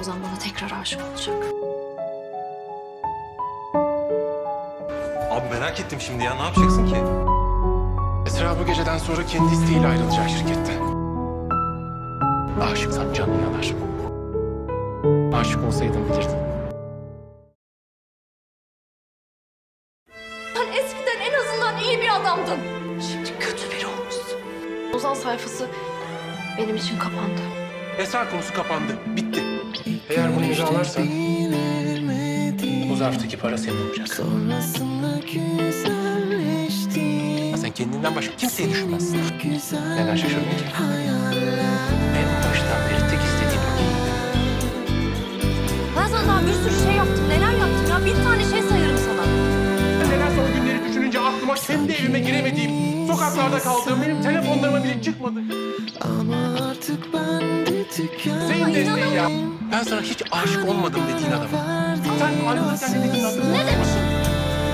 Ozan bana tekrar aşık olacak. Abi merak ettim şimdi ya. Ne yapacaksın ki? Esra bu geceden sonra kendi isteğiyle ayrılacak şirketten. Aşıksan canın yanar. Aşık olsaydın bilirdin. Ben eskiden en azından iyi bir adamdım. Şimdi kötü biri olmuşsun. Ozan sayfası benim için kapandı. Esra konusu kapandı. Bitti. Eğer bunu imzalarsan bu zarftaki para senin olacak. Sen kendinden başka kimseyi düşünmezsin. Neden şaşırdın ki? En baştan beri tek istediğim. Ben sana daha bir sürü şey yaptım. Neler yaptım ya? Bir tane şey sayarım sana. Nedense o günleri düşününce aklıma kendi evime giremediğim, sokaklarda kaldığım, benim telefonlarıma bile çıkmadı. Ama artık ben de tükendim Senin desteğin ya. Ben sana hiç aşık olmadım dediğin adama. Sen ayrılırken ne dediğin hatırlıyor Ne demişim?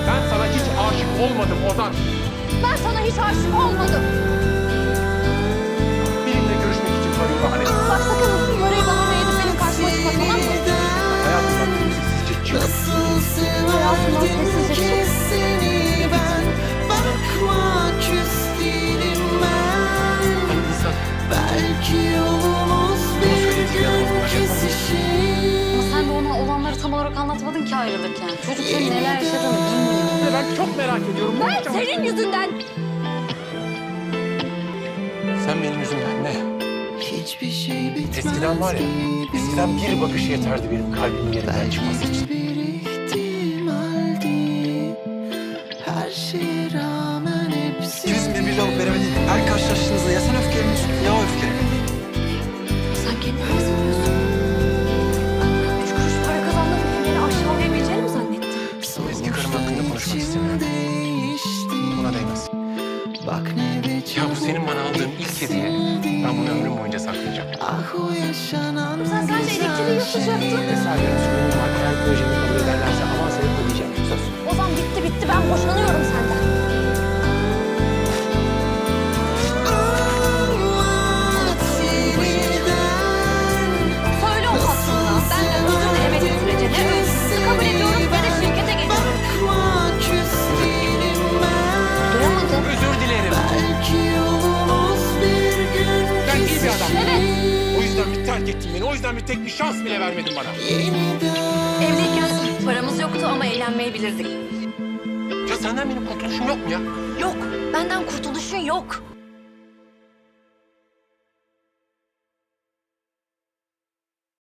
Ben sana hiç aşık olmadım Ozan. Ben sana hiç aşık olmadım. Benimle görüşmek için parayı bahane. Bak sakın bu böreği bahane edip benim karşıma çıkma tamam mı? Hayatımdan temizliksizce çık. Nasıl Hayatımdan severdim anlatmadın ki ayrılırken. Çocuk senin neler yaşadığını bilmiyor. ben çok merak ediyorum. Ne Ben senin yüzünden. Sen benim yüzümden ne? Hiçbir şey bitmez Eskiden var ya, gibi. eskiden bir bakış yeterdi benim kalbimin yerinden çıkması için. Her şeye Bak ne Ya bu senin bana aldığın ilk hediye. Ben bunu ömrüm boyunca saklayacağım. Ah o yaşanan Sen sadece elektriği yapacaktın. Mesela yarın var. Eğer projemi kabul ederlerse avans verip ödeyeceğim. Söz. Ozan bitti bitti ben boşanıyorum yüzden bir terk ettin beni. O yüzden bir tek bir şans bile vermedin bana. Evliyken paramız yoktu ama eğlenmeyi bilirdik. Ya senden benim kurtuluşum yok mu ya? Yok. Benden kurtuluşun yok.